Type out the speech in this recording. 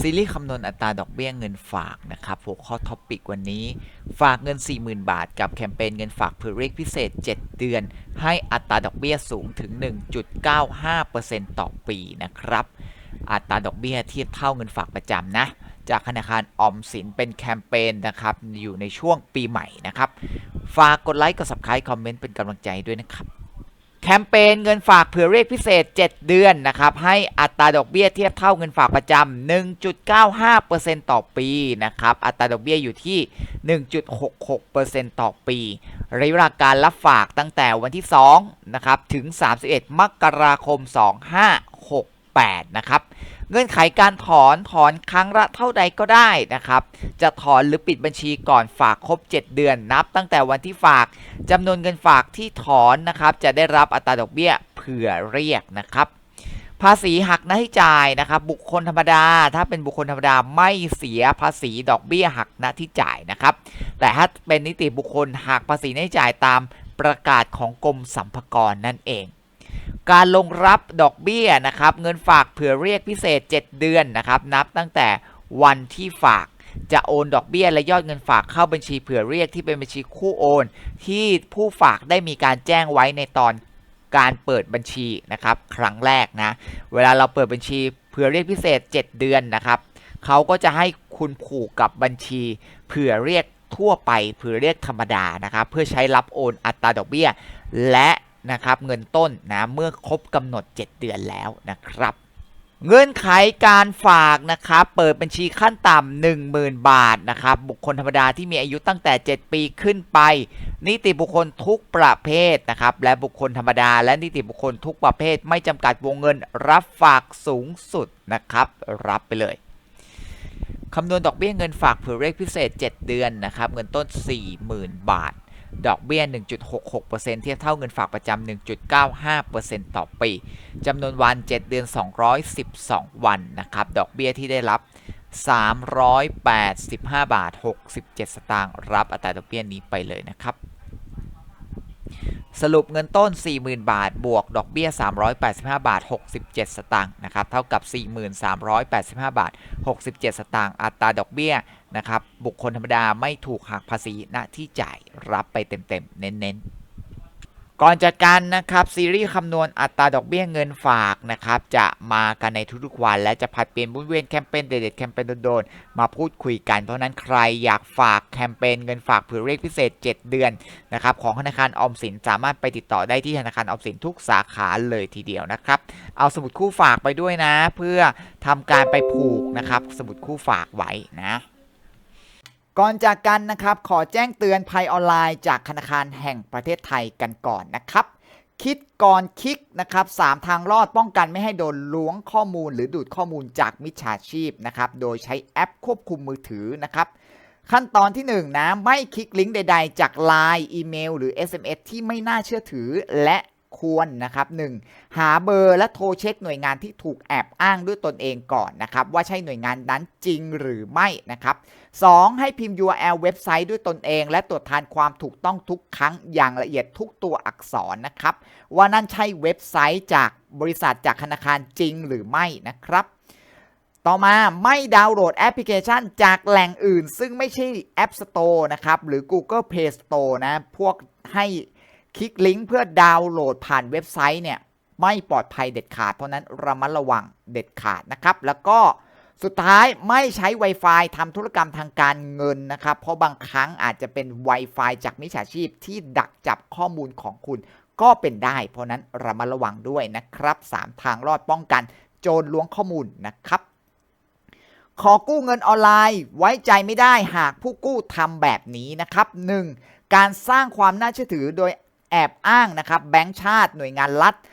ซีรีส์คำนวณอัตราดอกเบี้ยเงินฝากนะครับหัวข้อท็อปิกวันนี้ฝากเงิน 40,000 บาท กับแคมเปญเงินฝากเพื่อเรียกพิเศษ 7 เดือน ให้อัตราดอกเบี้ยสูงถึง 1.95%ต่อปีนะครับ อัตราดอกเบี้ยเทียบเท่าเงินฝากประจำนะจากธนาคารออมสินเป็นแคมเปญนะครับอยู่ในช่วงปีใหม่นะครับ ฝากกดไลค์กด subscribe คอมเมนต์เป็นกำลังใจด้วยนะครับ แคมเปญเงินฝากเผื่อเรียกพิเศษ 7 เดือนนะครับให้อัตราดอกเบี้ยเทียบเท่าเงินฝากประจำ 1.95%ต่อปีนะครับอัตราดอกเบี้ยอยู่ที่ 1.66%ต่อปีระยะเวลาการรับฝากตั้งแต่วันที่2นะครับถึง 31 มกราคม 2568 นะครับ เงื่อนไขการถอนถอนครั้งละเท่าใดก็ได้นะครับ จะถอนหรือปิดบัญชีก่อนฝากครบ 7 เดือนนับ ตั้งแต่วันที่ฝากจำนวนเงินฝากที่ถอนนะครับ จะได้รับอัตราดอกเบี้ยเผื่อเรียกนะครับ ภาษีหักหน้าที่จ่ายนะครับ บุคคลธรรมดา ถ้าเป็นบุคคลธรรมดาไม่เสียภาษีดอกเบี้ยหักหน้าที่จ่ายนะครับ แต่ถ้าเป็นนิติบุคคลหักภาษีหน้าที่จ่ายตามประกาศของกรมสรรพากรนั่นเอง การลงรับดอกเบี้ยนะครับเงินฝากเผื่อเรียกพิเศษ 7 เดือนนะครับนับตั้งแต่วันที่ฝากจะโอนดอกเบี้ยและยอดเงินฝากเข้าบัญชีเผื่อเรียกที่เป็นบัญชีคู่โอน ที่ผู้ฝากได้มีการแจ้งไว้ในตอนการเปิดบัญชีนะครับครั้งแรกนะเวลาเราเปิดบัญชีเผื่อเรียกพิเศษ 7 เดือนนะครับเขาก็จะให้คุณผูกกับบัญชีเผื่อเรียกทั่วไปเผื่อเรียกธรรมดานะครับเพื่อใช้รับโอนอัตราดอกเบี้ย และ นะครับเงินต้นนะเมื่อครบกำหนด 7 เดือนแล้วนะครับเงื่อนไขการฝากนะครับเปิดบัญชีขั้นต่ำ10,000 บาทนะครับบุคคลธรรมดาที่มีอายุตั้งแต่ 7 ปีขึ้นไป นิติบุคคลทุกประเภทนะครับและบุคคลธรรมดา และนิติบุคคลทุกประเภท ไม่จำกัดวงเงินรับฝากสูงสุดนะครับรับไปเลยคำนวณดอกเบี้ยเงินฝากเผื่อเรียกพิเศษ 7 เดือนนะครับเงินต้น 40,000 บาท ดอกเบี้ย 1.66%เทียบเท่าเงินฝากประจำ 1.95%ต่อปี จำนวนวัน 7 เดือน 212 วันนะครับ ดอกเบี้ยที่ได้รับ 385 บาท 67 สตางค์ รับอัตราดอกเบี้ยนี้ไปเลยนะครับ สรุปเงินต้น 40,000 บาท บวก ดอกเบี้ย 385 บาท 67 สตางค์นะครับ เท่ากับ 4385 บาท 67 สตางค์ อัตราดอกเบี้ยนะครับ บุคคลธรรมดาไม่ถูกหักภาษีณที่จ่ายรับไปเต็มๆ เน้นๆ ก่อนจัดการนะครับซีรีส์คำนวณอัตราดอกเบี้ยเงินฝากนะครับจะมากันในทุกๆวัน และจะผัดเปลี่ยนบุนเวียนแคมเปญเด็ดๆแคมเปญโดนๆมาพูดคุยกัน เพราะนั้นใครอยากฝากแคมเปญเงินฝากเผื่อเรียกพิเศษ 7 เดือนนะครับของธนาคารออมสินสามารถไปติดต่อได้ที่ธนาคารออมสินทุกสาขาเลยทีเดียวนะครับเอาสมุดคู่ฝากไปด้วยนะ เพื่อทำการไปผูกนะครับสมุดคู่ฝากไว้นะ ก่อนจากกันนะครับ ขอแจ้งเตือนภัยออนไลน์จากธนาคารแห่งประเทศไทยกันก่อนนะครับ คิดก่อนคลิกนะครับ3ทางรอดป้องกันไม่ให้โดนล้วงข้อมูล หรือดูดข้อมูลจากมิจฉาชีพนะครับ โดยใช้แอปควบคุมมือถือนะครับ ขั้นตอนที่1นะไม่คลิกลิงก์ใด ๆ จาก Line อีเมล หรือ SMS ที่ไม่น่าเชื่อถือและควรนะครับ 1. หาเบอร์และโทรเช็คหน่วยงานที่ถูกแอบอ้างด้วยตนเองก่อนนะครับ ว่าใช่หน่วยงานนั้นจริงหรือไม่นะครับ 2. ให้พิมพ์ URL เว็บไซต์ด้วยตนเอง และตรวจทานความถูกต้องทุกครั้งอย่างละเอียดทุกตัวอักษรนะครับ ว่านั่นใช่เว็บไซต์จากบริษัทจากธนาคารจริงหรือไม่นะครับต่อมาไม่ดาวน์โหลดแอปพลิเคชันจากแหล่งอื่น ซึ่งไม่ใช่ App Store นะครับ หรือ Google Play Store นะ พวกให้คลิกลิงก์เพื่อดาวน์โหลดผ่านเว็บไซต์เนี่ย ไม่ปลอดภัยเด็ดขาด เพราะนั้นระมัดระวังเด็ดขาดนะครับ แล้วก็ สุดท้ายไม่ใช้ Wi-Fi ทำธุรกรรมทางการเงินนะครับ เพราะบางครั้งอาจจะเป็น Wi-Fi จากมิจฉาชีพที่ดักจับข้อมูลของคุณก็เป็นได้ เพราะนั้นระมัดระวังด้วยนะครับ 3 ทางรอดป้องกัน โจรล้วงข้อมูลนะครับ ขอกู้เงินออนไลน์ไว้ใจไม่ได้หากผู้กู้ทำแบบนี้นะครับ 1. การสร้างความน่าเชื่อถือโดยแอบอ้างนะครับแบงก์ชาติหน่วยงานรัฐ